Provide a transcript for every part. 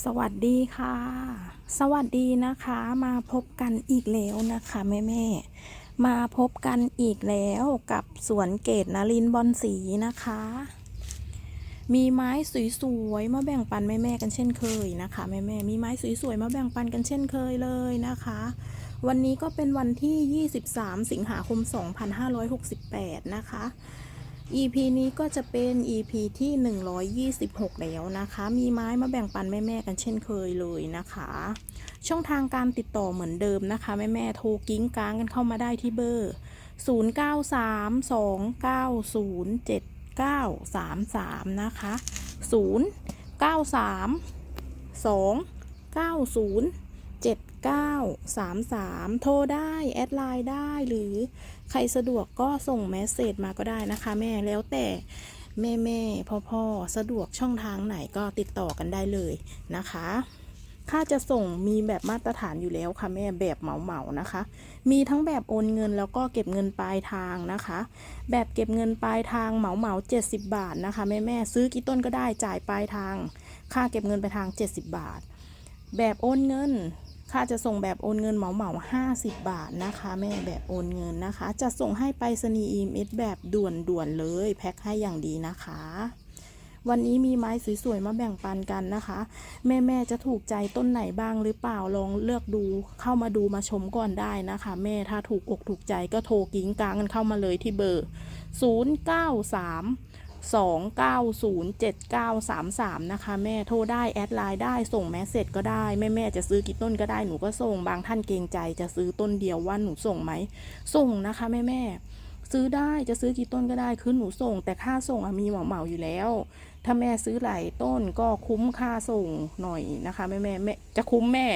สวัสดีค่ะ สวัสดีนะคะ มาพบกันอีกแล้วนะคะแม่แม่มาพบกันอีกแล้วกับสวนเกตนลินบอนสีนะคะ มีไม้สวยๆมาแบ่งปันแม่แม่กันเช่นเคยนะคะแม่แม่มีไม้สวยๆมาแบ่งปันกันเช่นเคยเลยนะคะ วันนี้ก็เป็นวันที่ 23 สิงหาคม 2568 นะคะ EP นี้ก็จะเป็น EP ที่ 126 แล้วนะคะ มีไม้มาแบ่งปันแม่ๆกันเช่นเคยเลยนะคะ ช่องทางการติดต่อเหมือนเดิมนะคะแม่ๆโทรกิ้งกลางกันเข้ามาได้ที่เบอร์ 0932907933 นะคะ 0932907933 โทรได้ แอดไลน์ได้หรือ ใครสะดวกก็ส่งเมสเซจมาก็ได้นะคะ แม่แล้วแต่แม่แม่พ่อพ่อสะดวกช่องทางไหนก็ติดต่อกันได้เลยนะคะ ค่าจะส่งมีแบบมาตรฐานอยู่แล้วค่ะแม่แบบเหมาเหมานะคะ มีทั้งแบบโอนเงินแล้วก็เก็บเงินปลายทางนะคะ แบบเก็บเงินปลายทางเหมาเหมาๆ70บาทนะคะแม่แม่ซื้อกี่ต้นก็ได้จ่ายปลายทาง ค่าเก็บเงินปลายทาง 70 บาท แบบโอนเงิน ค่าจะส่งแบบโอนเงินเหมาเหมาห้าสิบบาทนะคะ แม่แบบโอนเงินนะคะ จะส่งให้ไปรษณีย์ EMS แบบด่วนด่วนเลย แพ็คให้อย่างดีนะคะ วันนี้มีไม้สวยๆมาแบ่งปันกันนะคะแม่แม่ๆจะถูกใจต้นไหนบ้างหรือเปล่าลองเลือกดูเข้ามาดูมาชมก่อนได้นะคะ แม่ถ้าถูกอกถูกใจก็โทรกิ้งกลางกันเข้ามาเลยที่เบอร์ 093 2907933 นะคะ แม่โทรได้แอดไลน์ได้ส่งแมสเซจก็ได้ แม่แม่จะซื้อกี่ต้นก็ได้หนูก็ส่งบางท่านเกรงใจจะซื้อต้นเดียวว่าหนูส่งไหม ส่งนะคะแม่แม่ซื้อได้จะซื้อกี่ต้นก็ได้คือหนูส่ง แต่ค่าส่งอะมีเหมาเหมาอยู่แล้ว ถ้าแม่ซื้อหลายต้นก็คุ้มค่าส่งหน่อยนะคะแม่แม่แม่จะคุ้มแม่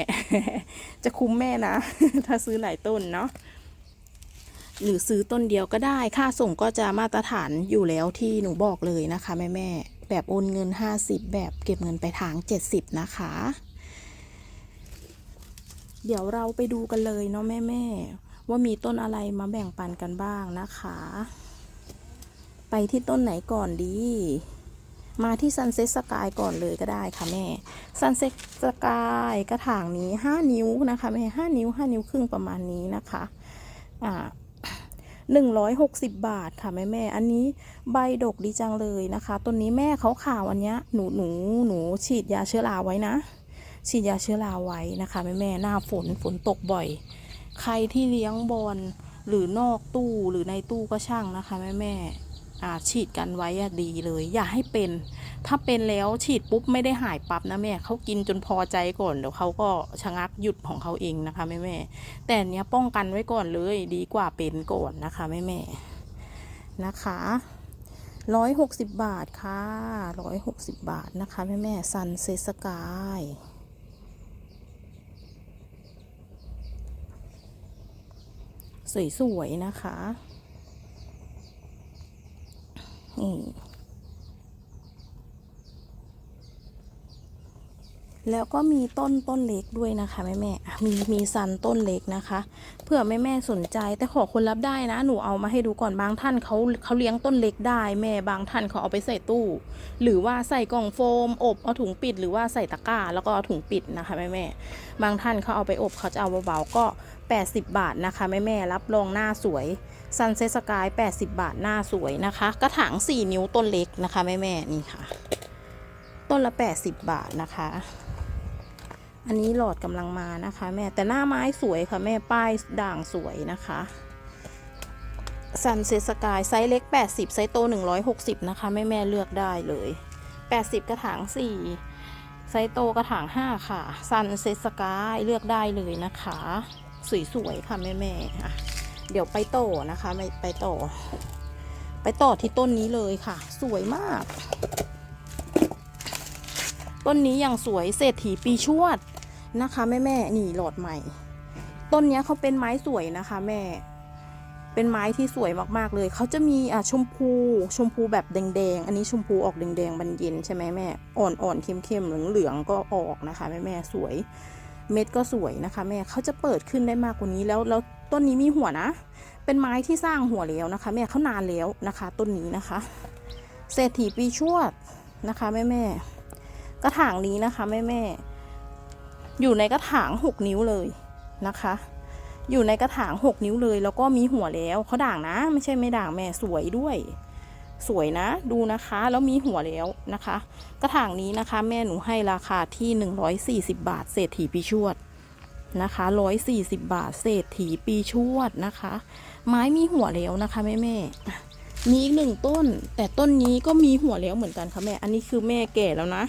จะคุ้มแม่นะ ถ้าซื้อหลายต้นเนาะ หรือซื้อต้นเดียวก็ได้ ค่าส่งก็จะมาตรฐานอยู่แล้วที่หนูบอกเลยนะคะแม่แม่แบบโอนเงิน 50 แบบเก็บเงินไปทาง 70 นะคะ เดี๋ยวเราไปดูกันเลยเนาะแม่แม่ว่ามีต้นอะไรมาแบ่งปันกันบ้างนะคะ ไปที่ต้นไหนก่อนดี มาที่ Sunset Sky ก่อนเลยก็ได้ค่ะแม่ Sunset Sky กระถางนี้ 5 นิ้วนะคะแม่5นิ้ว 5 นิ้วครึ่งประมาณนี้นะคะ อ่า หนึ่งร้อยหกสิบบาทค่ะแม่แม่อันนี้ใบดกดีจังเลยนะคะ ต้นนี้แม่เขาข่าวอันเนี้ยหนูหนูหนูฉีดยาเชื้อราไว้นะ ฉีดยาเชื้อราไว้นะคะแม่แม่หน้าฝนฝนตกบ่อย ใครที่เลี้ยงบอลหรือนอกตู้หรือในตู้ก็ช่างนะคะแม่แม่ ฉีดกันไว้อะดีเลย อย่าให้เป็น ถ้าเป็นแล้วฉีดปุ๊บไม่ได้หายปั๊บนะแม่เขากินจนพอใจก่อนเดี๋ยวเขาก็ชะงักหยุดของเขาเองนะคะแม่แม่แต่เนี้ยป้องกันไว้ก่อนเลยดีกว่าเป็นก่อนนะคะแม่แม่นะคะร้อยหกสิบบาทค่ะร้อยหกสิบบาทนะคะแม่แม่ซันเซสกายสวยๆนะคะ นี่ แล้วก็มีต้นต้นเล็กด้วยนะคะแม่แม่มีมีซันต้นเล็กนะคะเผื่อแม่แม่สนใจแต่ขอคนรับได้นะ หนูเอามาให้ดูก่อนบางท่านเขาเขาเลี้ยงต้นเล็กได้แม่บางท่านเขาเอาไปใส่ตู้ หรือว่าใส่กล่องโฟม อบเอาถุงปิด หรือว่าใส่ตะกร้าแล้วก็เอาถุงปิดนะคะแม่แม่บางท่านเขาเอาไปอบเขาจะเอาเบาๆก็ 80 บาทนะคะแม่แม่รับรองหน้าสวยซันเซสกาย80 บาทหน้าสวยนะคะ กระถาง4 นิ้วต้นเล็กนะคะแม่แม่นี่ค่ะ ต้นละ 80 บาทนะคะ อันนี้หลอดกำลังมานะคะ แม่แต่หน้าไม้สวยค่ะแม่ป้ายด่างสวยนะคะซันเซสกายไซส์เล็ก 80 ไซส์โต 160 นะคะ แม่แม่เลือกได้เลย 80 กระถาง 4 ไซส์โตกระถาง 5 ค่ะซันเซสกายเลือกได้เลยนะคะ สวยๆค่ะแม่แม่ๆอะเดี๋ยวไปต่อนะคะไม่ไปต่อไปต่อที่ต้นนี้เลยค่ะ สวยมาก ต้นนี้อย่างสวยเศรษฐีปีชวด นะคะแม่แม่นี่หลอดใหม่ ต้นนี้เขาเป็นไม้สวยนะคะแม่ เป็นไม้ที่สวยมากๆเลย เขาจะมีอะชมพูชมพูแบบแดงๆ อันนี้ชมพูออกแดงๆบันเย็นใช่ไหมแม่ อ่อนๆเข้มๆเหลืองๆก็ออกนะคะแม่แม่สวย เม็ดก็สวยนะคะ แม่เขาจะเปิดขึ้นได้มากกว่านี้แล้วแล้วต้นนี้มีหัวนะ เป็นไม้ที่สร้างหัวแล้วนะคะ แม่เขานานแล้วนะคะ ต้นนี้นะคะ เศรษฐีปีชวดนะคะแม่แม่กระถางนี้นะคะแม่แม่ อยู่ในกระถางหกนิ้วเลยนะคะ อยู่ในกระถางหกนิ้วเลย แล้วก็มีหัวแล้วเขาด่างนะ ไม่ใช่ไม่ด่างแม่สวยด้วย สวยนะ ดูนะคะ แล้วมีหัวแล้วนะคะ กระถางนี้นะคะ แม่หนูให้ราคาที่ 140 บาท เศรษฐีปีชวดนะคะ140 บาท เศรษฐีปีชวดนะคะ ไม้มีหัวแล้วนะคะแม่แม่ๆอะมีอีกหนึ่งต้น แต่ต้นนี้ก็มีหัวแล้วเหมือนกันค่ะแม่ อันนี้คือแม่แก่แล้วนะ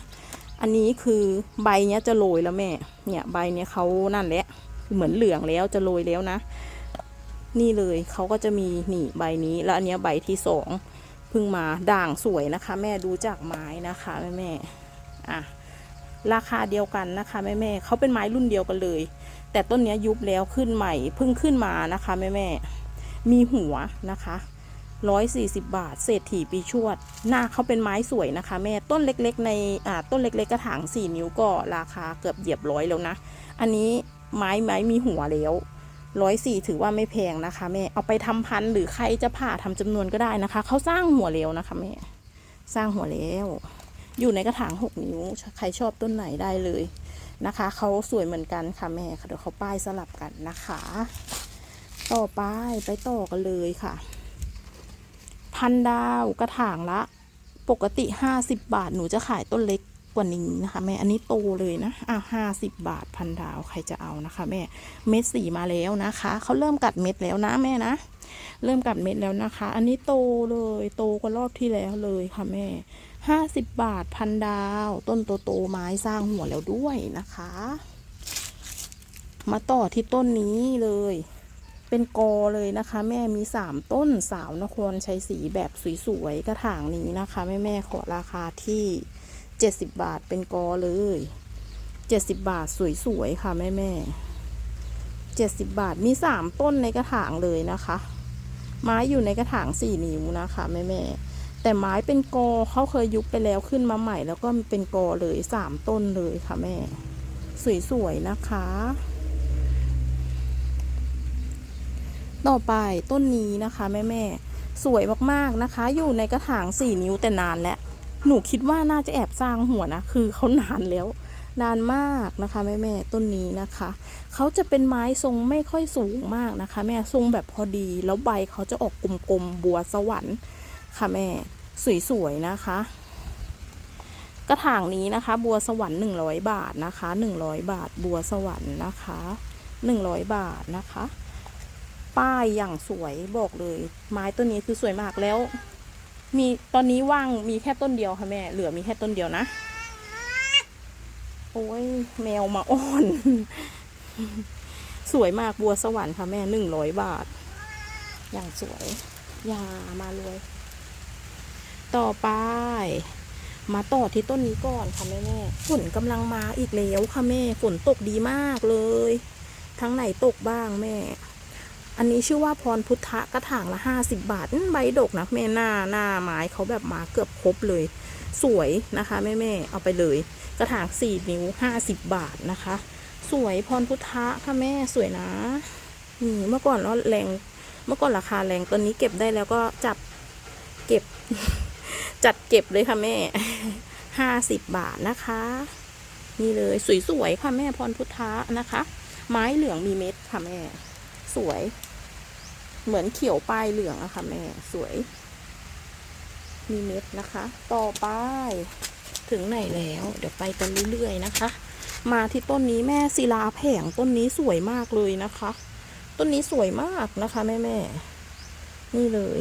อันนี้คือใบเนี้ยจะโรยแล้วแม่ เนี่ยใบเนี้ยเขานั่นแหละ เหมือนเหลืองแล้วจะโรยแล้วนะ นี่เลยเขาก็จะมีนี่ใบนี้ แล้วอันเนี้ยใบที่สองเพิ่งมาด่างสวยนะคะ แม่ดูจากไม้นะคะแม่แม่อะราคาเดียวกันนะคะแม่แม่เขาเป็นไม้รุ่นเดียวกันเลย แต่ต้นเนี้ยยุบแล้วขึ้นใหม่เพิ่งขึ้นมานะคะแม่แม่มีหัวนะคะ ร้อยสี่สิบบาท เศรษฐีปีชวด หน้าเขาเป็นไม้สวยนะคะ แม่ต้นเล็กๆ ในอ่าต้นเล็ก ๆ กระถางสี่นิ้วก็ราคาเกือบเหยียบร้อยแล้วนะ อันนี้ไม้ไม้มีหัวแล้วร้อยสี่ถือว่าไม่แพงนะคะแม่ เอาไปทำพันธุ์หรือใครจะผ่าทำจำนวนก็ได้นะคะ เขาสร้างหัวแล้วนะคะแม่ สร้างหัวแล้วอยู่ในกระถางหกนิ้ว ใครชอบต้นไหนได้เลยนะคะ เขาสวยเหมือนกันค่ะแม่เดี๋ยวเขาป้ายสลับกันนะคะ ต่อไปไปต่อกันเลยค่ะ พันดาวกระถางละ ปกติ 50 บาท หนูจะขายต้นเล็กกว่านี้นะคะแม่ อันนี้โตเลยนะ อะห้าสิบบาทพันดาวใครจะเอานะคะแม่ เม็ดสีมาแล้วนะคะ เขาเริ่มกัดเม็ดแล้วนะแม่นะ เริ่มกัดเม็ดแล้วนะคะ อันนี้โตเลย โตกว่ารอบที่แล้วเลยค่ะแม่ห้าสิบบาทพันดาว ต้นโตๆไม้สร้างหัวแล้วด้วยนะคะ มาต่อที่ต้นนี้เลย เป็นกอเลยนะคะ แม่มีสามต้นสาวนครชัยศรีแบบสวยๆกระถางนี้นะคะ แม่แม่ขอราคาที่เจ็ดสิบบาทเป็นกอเลยเจ็ดสิบบาทสวยๆค่ะแม่แม่เจ็ดสิบบาทมีสามต้นในกระถางเลยนะคะ ไม้อยู่ในกระถางสี่นิ้วนะคะแม่แม่แต่ไม้เป็นกอเขาเคยยุบไปแล้วขึ้นมาใหม่ แล้วก็เป็นกอเลยสามต้นเลยค่ะแม่ สวยๆนะคะ ต่อไปต้นนี้นะคะแม่แม่สวยมากๆนะคะ อยู่ในกระถางสี่นิ้วแต่นานแล้วหนูคิดว่าน่าจะแอบสร้างหัวนะ คือเขานานแล้ว นานมากนะคะแม่แม่ต้นนี้นะคะ เขาจะเป็นไม้ทรงไม่ค่อยสูงมากนะคะ แม่ทรงแบบพอดี แล้วใบเขาจะออกกลมๆบัวสวรรค์ค่ะแม่สวยๆนะคะ กระถางนี้นะคะ บัวสวรรค์100บาทนะคะ100บาทบัวสวรรค์นะคะ100บาทนะคะ ป้ายอย่างสวยบอกเลย ไม้ต้นนี้คือสวยมากแล้ว มีตอนนี้ว่างมีแค่ต้นเดียวค่ะแม่เหลือมีแค่ต้นเดียวนะ โอ้ยแมวมาอ้อน สวยมากบัวสวรรค์ค่ะแม่หนึ่งร้อยบาท อย่างสวยอยามาเลยต่อไปมาต่อที่ต้นนี้ก่อนค่ะแม่แม่ฝนกำลังมาอีกแล้วค่ะแม่ฝนตกดีมากเลย ทั้งไหนตกบ้างแม่ อันนี้ชื่อว่าพรพุทธะกระถางละห้าสิบบาทใบดกนะแม่หน้าหน้าไม้เขาแบบมาเกือบครบเลย สวยนะคะแม่แม่ๆเอาไปเลย กระถางสี่นิ้วห้าสิบบาทนะคะ สวยพรพุทธะค่ะแม่สวยนะนี่เมื่อก่อนเราแรงเมื่อก่อนราคาแรงตอนนี้เก็บได้แล้วก็จับเก็บ จัดเก็บเลยค่ะแม่ห้าสิบบาทนะคะ นี่เลยสวยๆค่ะแม่พรพุทธะนะคะ ไม้เหลืองมีเม็ดค่ะแม่ สวย เหมือนเขียวปลายเหลืองอะค่ะแม่สวย มีเม็ดนะคะ ต่อไป ถึงไหนแล้ว เดี๋ยวไปกันเรื่อยๆนะคะ มาที่ต้นนี้แม่ศิลาแผงต้นนี้สวยมากเลยนะคะ ต้นนี้สวยมากนะคะแม่แม่นี่เลย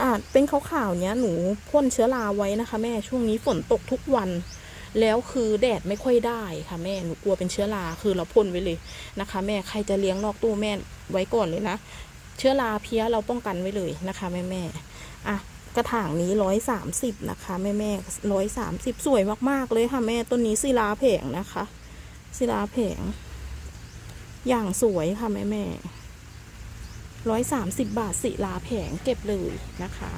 อาจเป็นขาวๆเนี้ยหนูพ่นเชื้อราไว้นะคะ แม่ช่วงนี้ฝนตกทุกวัน แล้วคือแดดไม่ค่อยได้ค่ะแม่หนูกลัวเป็นเชื้อราคือเราพ่นไว้เลยนะคะ แม่ใครจะเลี้ยงนอกตู้แม่ไว้ก่อนเลยนะ เชื้อราเพี้ยเราป้องกันไว้เลยนะคะแม่แม่อะกระถางนี้ร้อยสามสิบนะคะแม่แม่ร้อยสามสิบสวยมากๆเลยค่ะแม่ต้นนี้ศิลาแผงนะคะศิลาแผง อย่างสวยค่ะแม่แม่ร้อยสามสิบบาทศิลาแผงเก็บเลยนะคะ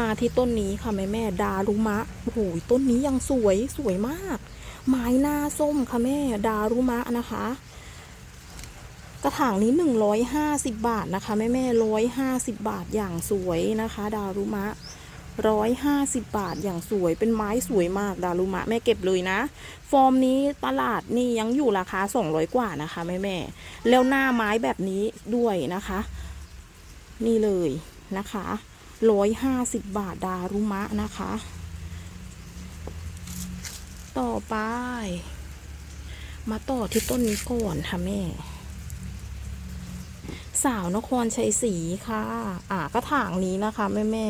มาที่ต้นนี้ค่ะแม่แม่ดารุมะโอ้โหต้นนี้ยังสวยสวยมาก ไม้หน้าส้มค่ะแม่ ดารุมะนะคะ กระถางนี้หนึ่งร้อยห้าสิบบาทนะคะ แม่แม่ร้อยห้าสิบบาทอย่างสวยนะคะ ดารุมะร้อยห้าสิบบาทอย่างสวยเป็นไม้สวยมากดารุมะแม่เก็บเลยนะ ฟอร์มนี้ตลาดนี่ยังอยู่ราคาสองร้อยกว่านะคะแม่แม่แล้วหน้าไม้แบบนี้ด้วยนะคะ นี่เลยนะคะร้อยห้าสิบบาทดารุมะนะคะ ต่อไป มาต่อที่ต้นนี้ก่อนค่ะแม่ สาวนครชัยศรีค่ะ อ่ากระถางนี้นะคะแม่แม่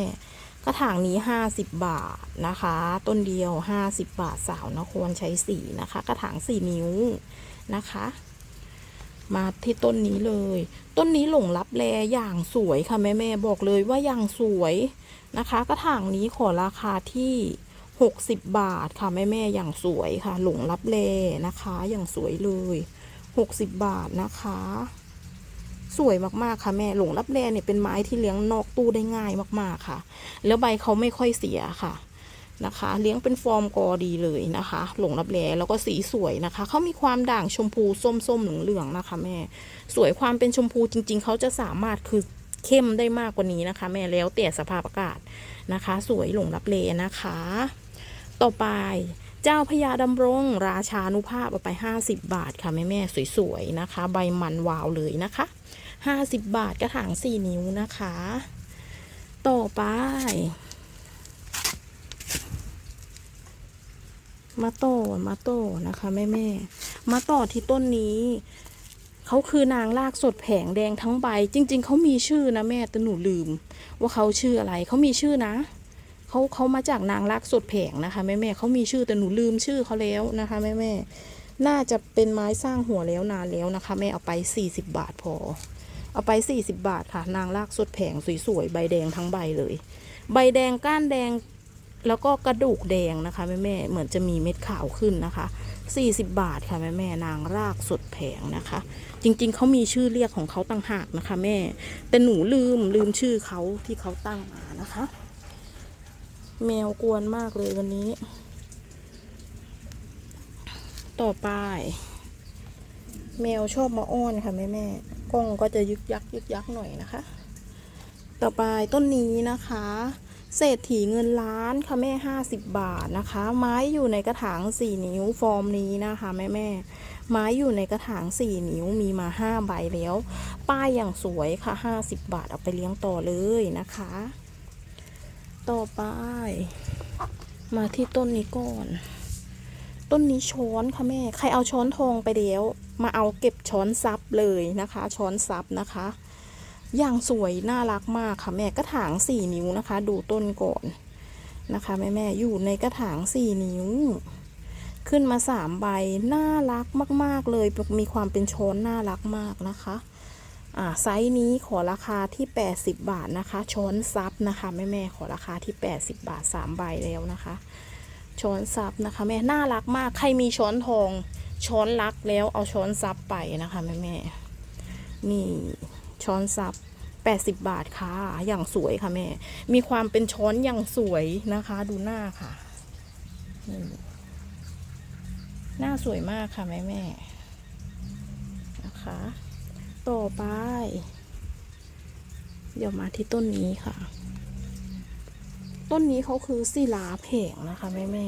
กระถางนี้ห้าสิบบาทนะคะ ต้นเดียวห้าสิบบาทสาวนครชัยศรีนะคะ กระถางสี่นิ้วนะคะ มาที่ต้นนี้เลย ต้นนี้หลงรับแลอย่างสวยค่ะแม่แม่บอกเลยว่าอย่างสวยนะคะ กระถางนี้ขอราคาที่หกสิบบาทค่ะแม่แม่อย่างสวยค่ะ หลงรับแลนะคะ อย่างสวยเลยหกสิบบาทนะคะ สวยมากๆค่ะแม่หลงรับแลเนี่ยเป็นไม้ที่เลี้ยงนอกตู้ได้ง่ายมากๆค่ะ แล้วใบเขาไม่ค่อยเสียค่ะนะคะ เลี้ยงเป็นฟอร์มกอดีเลยนะคะ หลงรับแลแล้วก็สีสวยนะคะเขามีความด่างชมพูส้มๆเหลืองๆนะคะ แม่ สวยความเป็นชมพูจริง ๆเขาจะสามารถคือเข้มได้มากกว่านี้นะคะ แม่แล้วแต่สภาพอากาศนะคะ สวยหลงรับเลนะคะ ต่อไปเจ้าพญาดำรง ราชานุภาพเอาไป 50 บาทค่ะ แม่แม่สวยๆนะคะ ใบมันวาวเลยนะคะ 50 บาทกระถาง 4 นิ้วนะคะ ต่อไป มาโต้มาโต้นะคะแม่แม่มาต่อที่ต้นนี้เขาคือนางลากสดแผงแดงทั้งใบ จริง ๆเขามีชื่อนะแม่แต่หนูลืม ว่าเขาชื่ออะไรเขามีชื่อนะเขาเขามาจากนางรักสดแผงนะคะแม่แม่เขามีชื่อแต่หนูลืมชื่อเขาแล้วนะคะแม่แม่น่าจะเป็นไม้สร้างหัวแล้วนานแล้วนะคะแม่เอาไป 40 บาทพอ เอาไป 40 บาทค่ะ นางลากสดแผงสวยๆ ใบแดงทั้งใบเลย ใบแดงก้านแดงแล้วก็กระดูกแดงนะคะแม่แม่ๆเหมือนจะมีเม็ดขาวขึ้นนะคะ 40 บาทค่ะแม่แม่ๆนางรากสดแผงนะคะ จริงๆเขามีชื่อเรียกของเขาต่างหากนะคะ แม่ แต่หนูลืมลืมชื่อเขาที่เขาตั้งมานะคะ แมวกวนมากเลยวันนี้ ต่อไป แมวชอบมาอ้อนค่ะแม่แม่ๆ กล้องก็จะยึกยักยึกยักหน่อยนะคะ ต่อไปต้นนี้นะคะ เศรษฐีเงินล้านค่ะแม่ห้าสิบบาทนะคะ ไม้อยู่ในกระถางสี่นิ้วฟอร์มนี้นะคะแม่แม่ไม้อยู่ในกระถางสี่นิ้วมีมาห้าใบแล้ว ป้ายอย่างสวยค่ะห้าสิบบาทเอาไปเลี้ยงต่อเลยนะคะ ต่อไป มาที่ต้นนี้ก่อน ต้นนี้ช้อนค่ะแม่ ใครเอาช้อนทองไปแล้ว มาเอาเก็บช้อนซับเลยนะคะ ช้อนซับนะคะ อย่างสวยน่ารักมากค่ะแม่กระถางสี่นิ้วนะคะ ดูต้นก่อนนะคะแม่แม่อยู่ในกระถางสี่นิ้ว ขึ้นมาสามใบน่ารักมาก ๆ เลยมีความเป็นช้อนน่ารักมากนะคะอ่าไซส์นี้ขอราคาที่ 80 บาทนะคะ ช้อนซับนะคะแม่แม่ขอราคาที่ 80 บาท3ใบแล้วนะคะ ช้อนซับนะคะ แม่น่ารักมากใครมีช้อนทอง ช้อนลักแล้วเอาช้อนซับไปนะคะแม่แม่นี่ช้อนซับ80 บาทค่ะ อย่างสวยค่ะแม่ มีความเป็นช้อนอย่างสวยนะคะ ดูหน้าค่ะ หน้าสวยมากค่ะแม่แม่นะคะ ต่อไป เดี๋ยวมาที่ต้นนี้ค่ะ ต้นนี้เขาคือศิลาแผงนะคะแม่แม่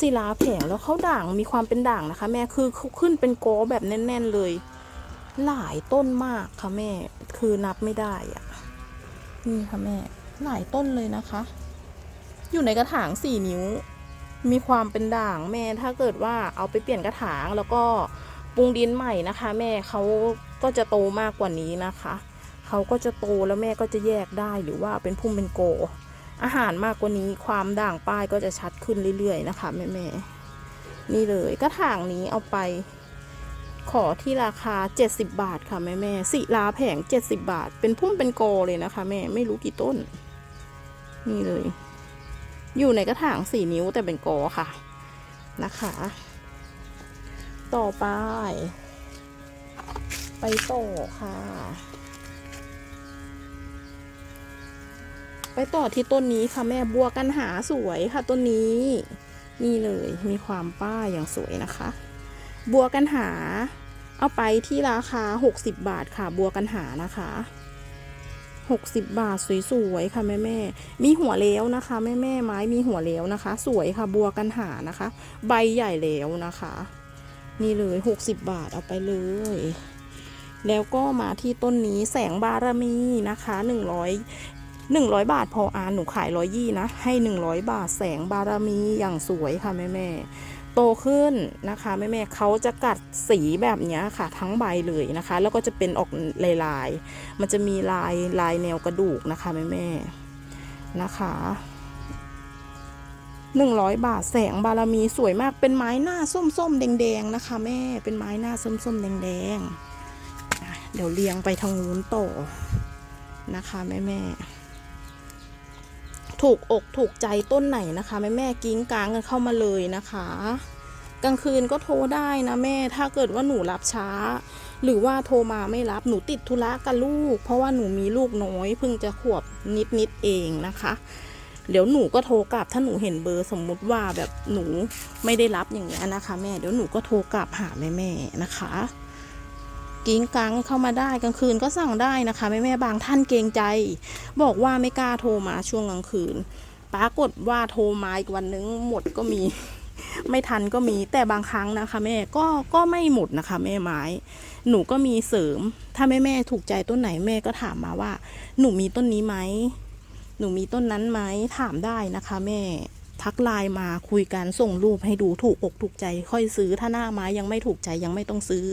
ศิลาแผงแล้วเขาด่างมีความเป็นด่างนะคะ แม่คือเขาขึ้นเป็นโกอแบบแน่น ๆเลย หลายต้นมากค่ะแม่ คือนับไม่ได้อะนี่ค่ะแม่ หลายต้นเลยนะคะ อยู่ในกระถางสี่นิ้ว มีความเป็นด่างแม่ถ้าเกิดว่าเอาไปเปลี่ยนกระถางแล้วก็ปรุงดินใหม่นะคะ แม่เขาก็จะโตมากกว่านี้นะคะเขาก็จะโตแล้วแม่ก็จะแยกได้หรือว่าเป็นพุ่มเป็นโก อาหารมากกว่านี้ความด่างป้ายก็จะชัดขึ้นเรื่อยๆนะคะแม่แม่ๆนี่เลยกระถางนี้เอาไป ขอที่ราคา 70 บาทค่ะแม่แม่ๆสิลาแผง 70 บาท เป็นพุ่มเป็นโกเลยนะคะ แม่ไม่รู้กี่ต้น นี่เลย อยู่ในกระถางสี่นิ้วแต่เป็นโกค่ะนะคะ ต่อไป ไปต่อค่ะ ไปต่อที่ต้นนี้ค่ะแม่บัวกันหาสวยค่ะต้นนี้ นี่เลยมีความป้ายอย่างสวยนะคะ บัวกันหา เอาไปที่ราคา 60 บาทค่ะ บัวกันหานะคะ60 บาทสวยๆค่ะแม่แม่มีหัวแล้วนะคะแม่แม่ไม้มีหัวแล้วนะคะ สวยค่ะบัวกันหานะคะ ใบใหญ่แล้วนะคะ นี่เลย 60 บาทเอาไปเลย แล้วก็มาที่ต้นนี้แสงบารมีนะคะ 100 บาทพออ่านหนูขายร้อยยี่นะ ให้ 100 บาทแสงบารมีอย่างสวยค่ะแม่แม่โตขึ้นนะคะแม่แม่เขาจะกัดสีแบบเนี้ยค่ะ ทั้งใบเลยนะคะ แล้วก็จะเป็นออกลายๆ มันจะมีลายลายแนวกระดูกนะคะแม่แม่นะคะ100บาทแสงบารมีสวยมากเป็นไม้หน้าส้มๆแดงๆนะคะ แม่เป็นไม้หน้าส้มๆแดงๆเดี๋ยวเรียงไปทางนู้นต่อนะคะแม่แม่ ถูกอกถูกใจต้นไหนนะคะแม่แม่กิ้งกลางกันเข้ามาเลยนะคะ กลางคืนก็โทรได้นะแม่ถ้าเกิดว่าหนูรับช้า หรือว่าโทรมาไม่รับหนูติดธุระกับลูก เพราะว่าหนูมีลูกน้อยเพิ่งจะขวบนิดๆเองนะคะเดี๋ยวหนูก็โทรกลับถ้าหนูเห็นเบอร์สมมุติว่าแบบหนูไม่ได้รับอย่างเงี้ยนะคะ แม่เดี๋ยวหนูก็โทรกลับหาแม่แม่นะคะ กิ้งกังเข้ามาได้กลางคืนก็สั่งได้นะคะแม่แม่บางท่านเกรงใจ บอกว่าไม่กล้าโทรมาช่วงกลางคืนปรากฏว่าโทรมาอีกวันนึงหมดก็มี ไม่ทันก็มีแต่บางครั้งนะคะ แม่ก็ก็ไม่หมดนะคะ แม่ไม้ หนูก็มีเสริม ถ้าแม่แม่ถูกใจต้นไหนแม่ก็ถามมาว่า หนูมีต้นนี้ไหมหนูมีต้นนั้นไหมถามได้นะคะ แม่ ทักไลน์มาคุยกันส่งรูปให้ดูถูกอกถูกใจ ค่อยซื้อถ้าหน้าไม้ยังไม่ถูกใจยังไม่ต้องซื้อ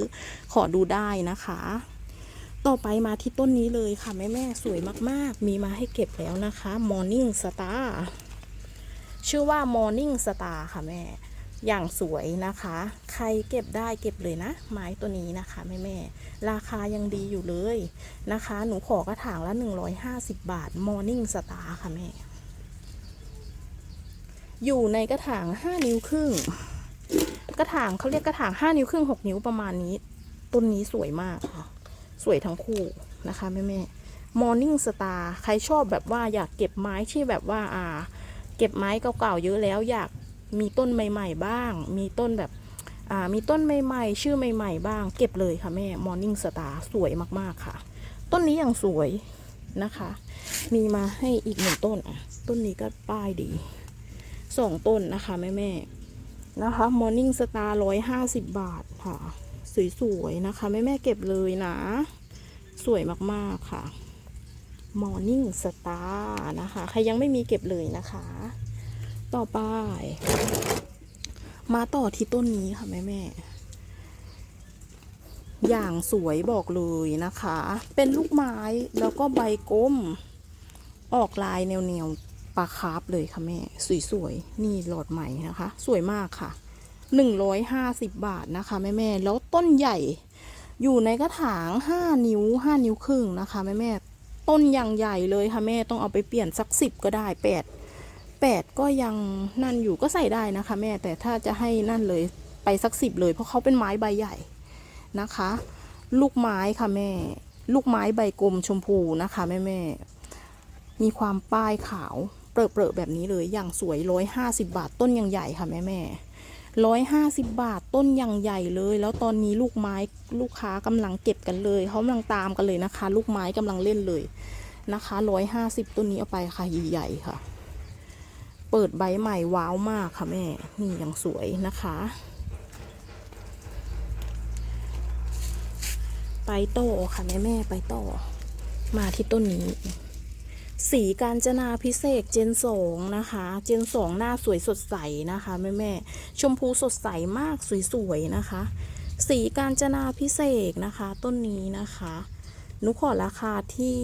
ขอดูได้นะคะ ต่อไปมาที่ต้นนี้เลยค่ะ แม่แม่สวยมากๆ มีมาให้เก็บแล้วนะคะ Morning Star ชื่อว่า Morning Star ค่ะแม่อย่างสวยนะคะ ใครเก็บได้เก็บเลยนะ ไม้ตัวนี้นะคะแม่แม่ราคายังดีอยู่เลยนะคะ หนูขอกระถางละ 150 บาท Morning Star ค่ะแม่ อยู่ในกระถาง 5 นิ้วครึ่ง กระถางเขาเรียกกระถาง 5 นิ้วครึ่ง 6 นิ้วประมาณนี้ ต้นนี้สวยมากค่ะสวยทั้งคู่นะคะแม่แม่ Morning Star ใครชอบแบบว่าอยากเก็บไม้ที่แบบว่าอ่า เก็บไม้เก่าๆเยอะแล้วอยากมีต้นใหม่ ๆ บ้าง มีต้นแบบอ่ามีต้นใหม่ๆ ชื่อใหม่ ๆ บ้าง เก็บเลยค่ะแม่ Morning Star สวยมากๆค่ะ ต้นนี้อย่างสวยนะคะ มีมาให้อีกหนึ่งต้นอะ ต้นนี้ก็ป้ายดี สองต้นนะคะแม่แม่นะคะ Morning Star ร้อยห้าสิบบาทค่ะ สวยๆนะคะแม่แม่เก็บเลยนะ สวยมากๆค่ะ Morning Star นะคะ ใครยังไม่มีเก็บเลยนะคะ ต่อไป มาต่อที่ต้นนี้ค่ะแม่แม่อย่างสวยบอกเลยนะคะ เป็นลูกไม้แล้วก็ใบกลมออกลายแนวๆ ปลาคาร์ฟเลยค่ะแม่ สวยๆ นี่หลอดใหม่นะคะ สวยมากค่ะ 150 บาทนะคะแม่แม่แล้วต้นใหญ่ อยู่ในกระถาง 5 นิ้ว 5 นิ้วครึ่งนะคะแม่แม่ต้นอย่างใหญ่เลยค่ะแม่ต้องเอาไปเปลี่ยนสักสิบก็ได้แปดแปดก็ยังนั่นอยู่ก็ใส่ได้นะคะ แม่แต่ถ้าจะให้นั่นเลยไปสักสิบเลยเพราะเขาเป็นไม้ใบใหญ่นะคะ ลูกไม้ค่ะแม่ ลูกไม้ใบกลมชมพูนะคะแม่แม่มีความป้ายขาว เปรอะๆแบบนี้เลยอย่างสวยร้อยห้าสิบาทต้นยังใหญ่ค่ะแม่แม่ร้อยห้าสิบบาทต้นอย่างใหญ่เลย แล้วตอนนี้ลูกไม้ลูกค้ากำลังเก็บกันเลยเขากำลังตามกันเลยนะคะ ลูกไม้กำลังเล่นเลยนะคะร้อยห้าสิบต้นนี้เอาไปค่ะใหญ่ๆค่ะ เปิดใบใหม่ว้าวมากค่ะแม่นี่ยังสวยนะคะ ไปต่อค่ะแม่แม่ไปต่อมาที่ต้นนี้ สีการจนาพิเศษเจนสองนะคะ เจนสองหน้าสวยสดใสนะคะแม่แม่ชมพูสดใสมากสวยๆนะคะ สีการจนาพิเศษนะคะ ต้นนี้นะคะหนูขอราคาที่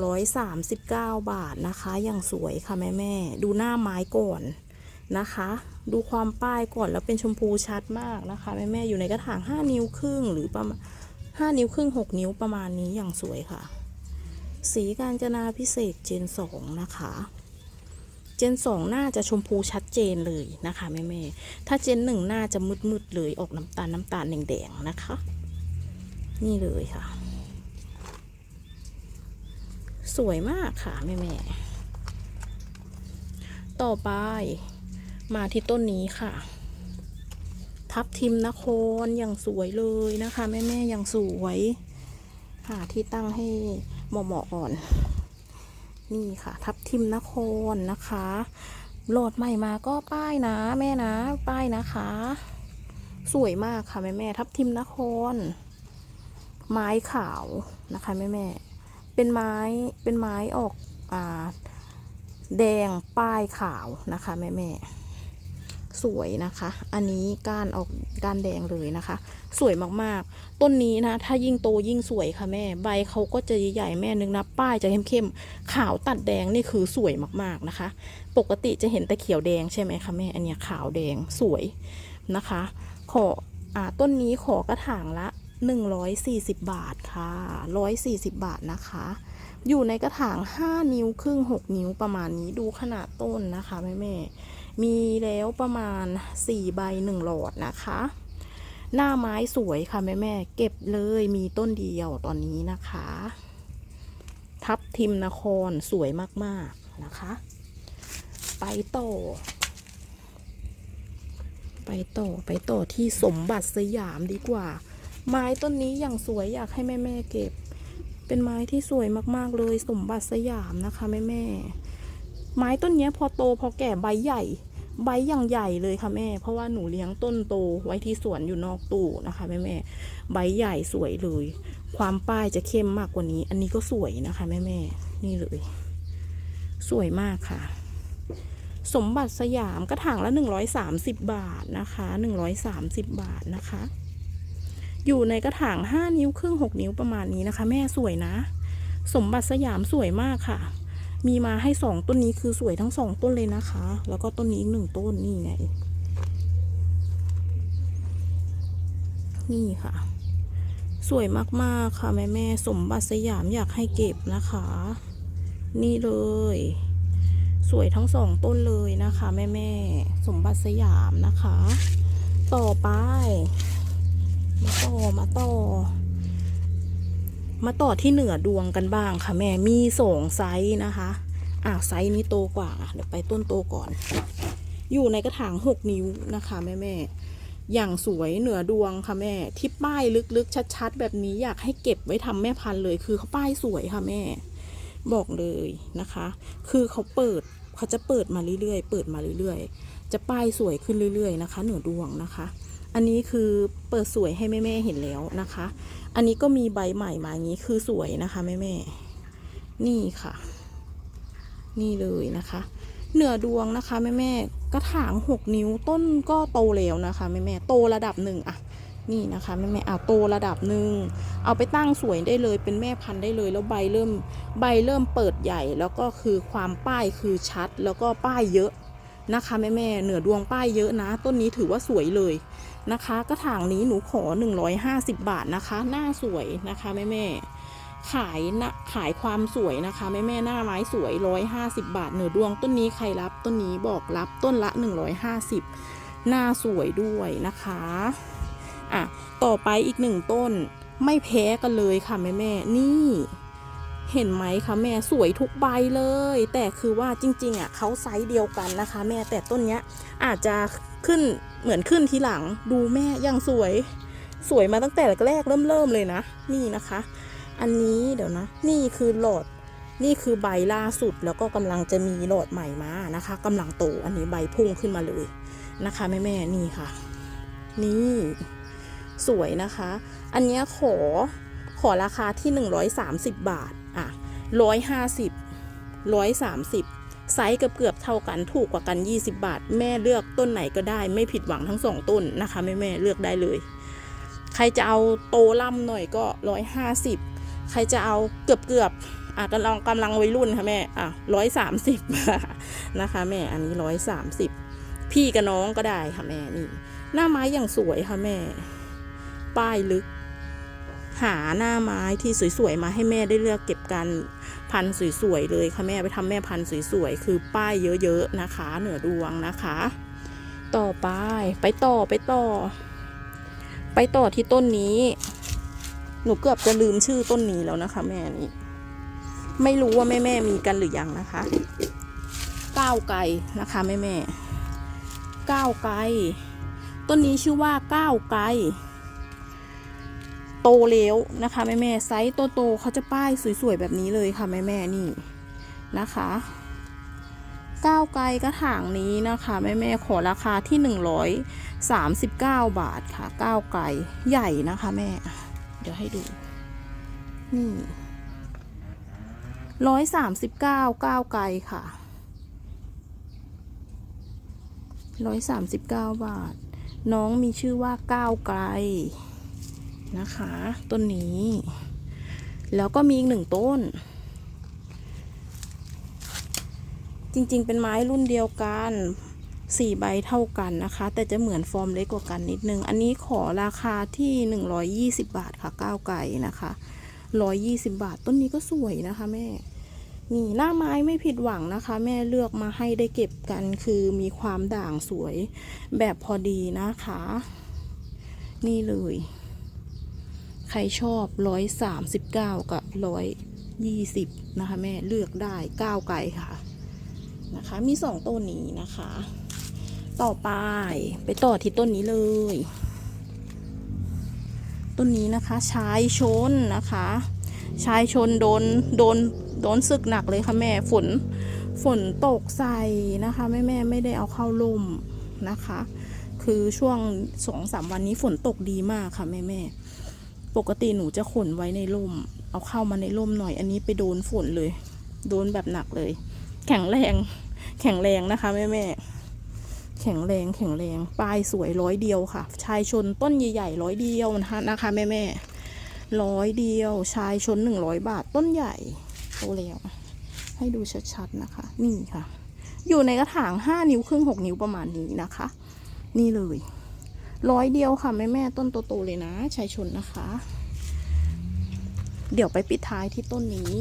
139 บาทนะคะ อย่างสวยค่ะแม่แม่ดูหน้าไม้ก่อนนะคะ ดูความป้ายก่อนแล้วเป็นชมพูชัดมากนะคะแม่แม่อยู่ในกระถาง 5 นิ้วครึ่งหรือประมาณ5นิ้วครึ่ง 6 นิ้วประมาณนี้อย่างสวยค่ะ สีการจนาพิเศษเจนสองนะคะ เจนสองน่าจะชมพูชัดเจนเลยนะคะแม่แม่ถ้าเจนหนึ่งน่าจะมืดๆเลยออกน้ำตาลน้ำตาลแดงๆนะคะ นี่เลยค่ะ สวยมากค่ะแม่แม่ต่อไปมาที่ต้นนี้ค่ะ ทับทิมนครอย่างสวยเลยนะคะ แม่แม่อย่างสวย หาที่ตั้งให้ เหมาะๆก่อน นี่ค่ะ ทับทิมนครนะคะโหลดใหม่มาก็ป้ายนะแม่นะ ป้ายนะคะ สวยมากค่ะแม่แม่ๆทับทิมนคร ไม้ขาวนะคะแม่แม่ๆเป็นไม้เป็นไม้ออกอ่าแดงป้ายขาวนะคะแม่แม่ๆ สวยนะคะ อันนี้ก้านออกก้านแดงเลยนะคะ สวยมากๆ ต้นนี้นะ ถ้ายิ่งโตยิ่งสวยค่ะแม่ ใบเขาก็จะใหญ่ๆแม่นึงนะป้ายจะเข้มๆ ขาวตัดแดงนี่คือสวยมากๆนะคะ ปกติจะเห็นแต่เขียวแดงใช่ไหมคะแม่ อันนี้ขาวแดงสวยนะคะ ขออ่าต้นนี้ขอกระถางละ 140 บาทค่ะ 140 บาทนะคะอยู่ในกระถาง 5 นิ้วครึ่ง 6 นิ้วประมาณนี้ดูขนาดต้นนะคะแม่แม่ มีแล้วประมาณ 4 ใบ 1 หลอดนะคะ หน้าไม้สวยค่ะแม่แม่เก็บเลยมีต้นเดียวตอนนี้นะคะ ทับทิมนครสวยมากๆนะคะ ไปต่อ ไปต่อไปต่อที่สมบัติสยามดีกว่า ไม้ต้นนี้อย่างสวยอยากให้แม่แม่เก็บ เป็นไม้ที่สวยมากๆเลย สมบัติสยามนะคะแม่แม่ ไม้ต้นนี้พอโตพอแก่ใบใหญ่ ใบอย่างใหญ่เลยค่ะแม่ เพราะว่าหนูเลี้ยงต้นโตไว้ที่สวนอยู่นอกตู้นะคะแม่แม่ใบใหญ่สวยเลย ความป้ายจะเข้มมากกว่านี้ อันนี้ก็สวยนะคะแม่แม่นี่เลย สวยมากค่ะ สมบัติสยามกระถางละ130บบาทนะคะ130บบาทนะคะ อยู่ในกระถาง5นิ้วครึ่ง6นิ้วประมาณนี้นะคะ แม่สวยนะ สมบัติสยามสวยมากค่ะ มีมาให้สองต้นนี้คือสวยทั้งสองต้นเลยนะคะ แล้วก็ต้นนี้อีกหนึ่งต้นนี่ไง นี่ค่ะ สวยมากๆค่ะแม่แม่สมบัติสยามอยากให้เก็บนะคะ นี่เลย สวยทั้งสองต้นเลยนะคะ แม่แม่สมบัติสยามนะคะ ต่อไป มาต่อมาต่อ มาต่อที่เหนือดวงกันบ้างค่ะแม่มีสองไซส์นะคะอ่าไซส์นี้โตกว่า เดี๋ยวไปต้นโตก่อน อยู่ในกระถางหกนิ้วนะคะแม่แม่อย่างสวยเหนือดวงค่ะแม่ ที่ป้ายลึกๆ ชัดๆ แบบนี้อยากให้เก็บไว้ทำแม่พันธุ์เลย คือเขาป้ายสวยค่ะแม่ บอกเลยนะคะ คือเขาเปิดเขาจะเปิดมาเรื่อยๆ เปิดมาเรื่อยๆ จะป้ายสวยขึ้นเรื่อยๆนะคะ เหนือดวงนะคะ อันนี้คือเปิดสวยให้แม่ๆเห็นแล้วนะคะ อันนี้ก็มีใบใหม่มาอย่างนี้คือสวยนะคะแม่ๆนี่ค่ะ นี่เลยนะคะ เหนือดวงนะคะแม่ๆกระถางหกนิ้วต้นก็โตแล้วนะคะแม่ๆโตระดับหนึ่งอะนี่นะคะแม่ๆอะโตระดับหนึ่งเอาไปตั้งสวยได้เลยเป็นแม่พันธุ์ได้เลย แล้วใบเริ่มใบเริ่มเปิดใหญ่ แล้วก็คือความป้ายคือชัดแล้วก็ป้ายเยอะนะคะแม่ๆเหนือดวงป้ายเยอะนะ ต้นนี้ถือว่าสวยเลย นะคะ กระถางนี้หนูขอ 150 บาทนะคะ หน้าสวยนะคะแม่ๆขายนะขายความสวยนะคะแม่แม่หน้าไม้สวย 150 บาทเหนือดวงต้นนี้ใครรับต้นนี้บอกรับต้นละ 150 หน้าสวยด้วยนะคะอะต่อไปอีกหนึ่งต้นไม่แพ้กันเลยค่ะแม่แม่นี่เห็นไหมคะแม่สวยทุกใบเลย แต่คือว่าจริง ๆอะเขาไซส์เดียวกันนะคะ แม่แต่ต้นเนี้ยอาจจะ ขึ้นเหมือนขึ้นทีหลังดูแม่ยังสวย สวยมาตั้งแต่แรกเริ่มเริ่มเลยนะ นี่นะคะ อันนี้เดี๋ยวนะ นี่คือหลอด นี่คือใบล่าสุดแล้วก็กำลังจะมีหลอดใหม่มานะคะกำลังโตอันนี้ใบพุ่งขึ้นมาเลยนะคะแม่แม่ๆนี่ค่ะ นี่ สวยนะคะ อันเนี้ยขอขอราคาที่ 130 บาทอะ150 130 ไซส์เกือบเกือบเท่ากันถูกกว่ากัน 20 บาท แม่เลือกต้นไหนก็ได้ ไม่ผิดหวังทั้งสองต้นนะคะแม่แม่เลือกได้เลย ใครจะเอาโตล่ำหน่อยก็ 150 ใครจะเอาเกือบเกือบอะกำลังกำลังวัยรุ่นค่ะแม่อะ130นะคะ แม่อันนี้130พี่กับน้องก็ได้ค่ะแม่นี่หน้าไม้อย่างสวยค่ะแม่ ป้ายลึก หาหน้าไม้ที่สวยๆมาให้แม่ได้เลือกเก็บกันพันธุ์สวยๆเลยค่ะแม่ไปทำแม่พันธุ์สวยๆคือป้ายเยอะๆนะคะ เหนือดวงนะคะ ต่อไปไปต่อไปต่อ ไปต่อที่ต้นนี้ หนูเกือบจะลืมชื่อต้นนี้แล้วนะคะ แม่นี่ไม่รู้ว่าแม่แม่ๆมีกันหรือยังนะคะ ก้าวไกลนะคะแม่แม่ๆก้าวไกลต้นนี้ชื่อว่าก้าวไกล โตแล้วนะคะแม่แม่ไซส์โตๆเขาจะป้ายสวยๆแบบนี้เลยค่ะแม่แม่นี่นะคะก้าวไกลกระถางนี้นะคะแม่แม่ขอราคาที่ 139 บาทค่ะก้าวไกลใหญ่นะคะแม่ เดี๋ยวให้ดู นี่ร้อยสามสิบเก้าก้าวไกลค่ะร้อยสามสิบเก้าบาท น้องมีชื่อว่าก้าวไกล นะคะ ต้นนี้ แล้วก็มีอีกหนึ่งต้น จริงๆ เป็นไม้รุ่นเดียวกันสี่ใบเท่ากันนะคะ แต่จะเหมือนฟอร์มเล็กกว่ากันนิดนึง อันนี้ขอราคาที่ 120 บาทค่ะก้าวไก่นะคะ 120 บาท ต้นนี้ก็สวยนะคะแม่ นี่หน้าไม้ไม่ผิดหวังนะคะ แม่เลือกมาให้ได้เก็บกันคือมีความด่างสวยแบบพอดีนะคะ นี่เลย ครชอบ139กับ120นะคะแม่เลือกได้ก้าวไกลค่ะนะคะมีสองต้นนี้นะคะ ต่อไปไปต่อที่ต้นนี้เลย ต้นนี้นะคะชายชนนะคะ ชายชนโดนโดนโดนศึกหนักเลยค่ะแม่ฝนฝนตกใส่นะคะแม่แม่ไม่ได้เอาเข้าร่มนะคะ คือช่วงสองสามวันนี้ฝนตกดีมากค่ะแม่แม่ ปกติหนูจะขนไว้ในร่ม เอาเข้ามาในร่มหน่อย อันนี้ไปโดนฝนเลย โดนแบบหนักเลย แข็งแรง แข็งแรงนะคะแม่แม่แข็งแรงแข็งแรงปลายสวยร้อยเดียวค่ะ ชายชนต้นใหญ่ๆร้อยเดียวนะคะนะคะแม่แม่ร้อยเดียว ชายชนหนึ่งร้อยบาทต้นใหญ่โตแล้วให้ดูชัดๆนะคะ นี่ค่ะ อยู่ในกระถางห้านิ้วครึ่งหกนิ้วประมาณนี้นะคะ นี่เลย ร้อยเดียวค่ะแม่แม่ต้นโตๆเลยนะชายชนนะคะ เดี๋ยวไปปิดท้ายที่ต้นนี้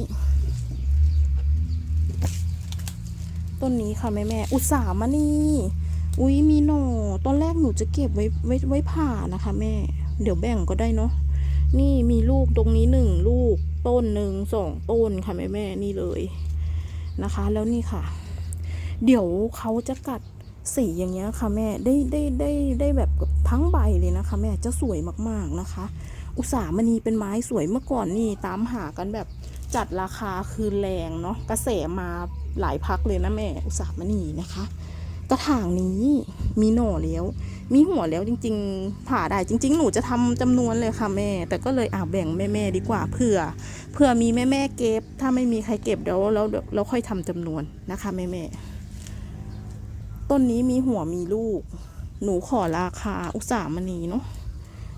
ต้นนี้ค่ะแม่แม่อุตสาหมณีอุ้ยมีหน่อตอนแรกหนูจะเก็บไว้ไว้ไว้ผ่านะคะ แม่ เดี๋ยวแบ่งก็ได้เนาะนี่มีลูกตรงนี้หนึ่งลูกต้นหนึ่งสองต้นค่ะแม่แม่นี่เลยนะคะ แล้วนี่ค่ะ เดี๋ยวเขาจะกัด สีอย่างเงี้ยค่ะแม่ได้ได้ได้ได้แบบทั้งใบเลยนะคะ แม่จะสวยมากๆนะคะ อุสามณีเป็นไม้สวยเมื่อก่อนนี่ตามหากันแบบจัดราคาคือแรงเนาะกระแสมาหลายพักเลยนะแม่ อุสามณีนะคะ กระถางนี้มีหน่อแล้ว มีหัวแล้วจริง ๆ ผ่าได้จริง ๆ หนูจะทำจำนวนเลยค่ะแม่ แต่ก็เลยอ่าแบ่งแม่ๆดีกว่าเผื่อเผื่อมีแม่ๆเก็บ ถ้าไม่มีใครเก็บเดี๋ยวเราเราค่อยทำจำนวนนะคะแม่ๆ ต้นนี้มีหัวมีลูก หนูขอราคาอุตสาหมณีเนาะ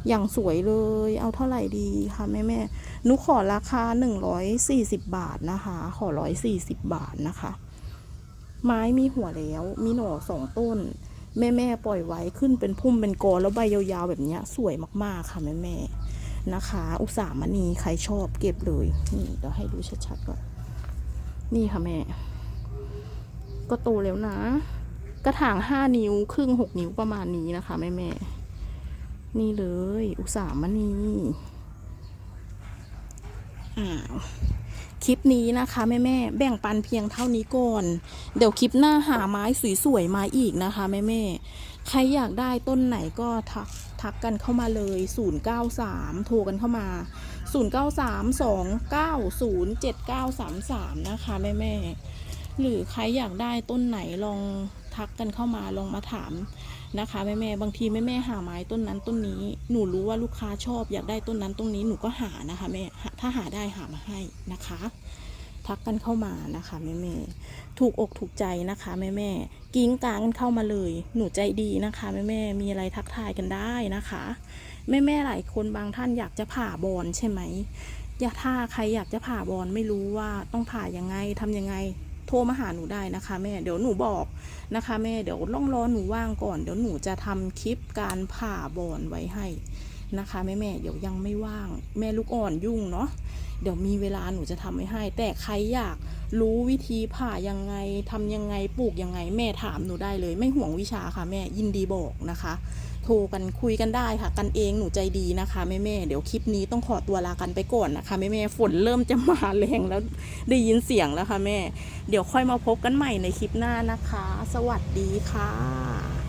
อย่างสวยเลย เอาเท่าไหร่ดีคะแม่แม่หนูขอราคา140บาทนะคะ ขอ140บบาทนะคะ ไม้มีหัวแล้ว มีหน่อสองต้น แม่แม่ปล่อยไว้ขึ้นเป็นพุ่มเป็นกอแล้วใบยาวๆแบบนี้สวยมากๆค่ะแม่แม่นะคะ อุตสาหมณีใครชอบเก็บเลยนี่เดี๋ยวให้ดูชัดๆก่อน นี่ค่ะแม่ ก็โตแล้วนะ กระถางห้านิ้วครึ่งหกนิ้วประมาณนี้นะคะแม่แม่นี่เลย อุตสามณีอ้าวคลิปนี้นะคะแม่แม่แบ่งปันเพียงเท่านี้ก่อน เดี๋ยวคลิปหน้าหาไม้สวยๆมาอีกนะคะแม่แม่ใครอยากได้ต้นไหนก็ทักทักกันเข้ามาเลย 093 โทรกันเข้ามา 0932907933 นะคะแม่แม่หรือใครอยากได้ต้นไหนลอง ทักกันเข้ามาลองมาถามนะคะแม่แม่บางทีแม่แม่หาไม้ต้นนั้นต้นนี้ หนูรู้ว่าลูกค้าชอบอยากได้ต้นนั้นต้นนี้หนูก็หานะคะแม่ถ้าหาได้หามาให้นะคะ ทักกันเข้ามานะคะแม่แม่ถูกอกถูกใจนะคะแม่แม่กิ้งกางกันเข้ามาเลย หนูใจดีนะคะแม่แม่มีอะไรทักทายกันได้นะคะแม่แม่หลายคนบางท่านอยากจะผ่าบอลใช่ไหมอยากถ้าใครอยากจะผ่าบอลไม่รู้ว่าต้องผ่ายังไงทำยังไง รมาหาหนูได้นะคะแม่เดี๋ยวหนูบอกนะคะแม่เดี๋ยวล่องรอหนูว่างก่อน เดี๋ยวหนูจะทำคลิปการผ่าบอลไว้ให้นะคะแม่แม่เดี๋ยวยังไม่ว่าง แม่ลูกอ่อนยุ่งเนาะเดี๋ยวมีเวลาหนูจะทำไว้ให้ แต่ใครอยากรู้วิธีผ่ายังไงทำยังไงปลูกยังไง แม่ถามหนูได้เลย ไม่ห่วงวิชาค่ะแม่ยินดีบอกนะคะ โทรกันคุยกันได้ค่ะ กันเองหนูใจดีนะคะแม่แม่เดี๋ยวคลิปนี้ต้องขอตัวลากันไปก่อนนะคะแม่แม่ฝนเริ่มจะมาแรงแล้วได้ยินเสียงแล้วค่ะแม่ เดี๋ยวค่อยมาพบกันใหม่ในคลิปหน้านะคะ สวัสดีค่ะ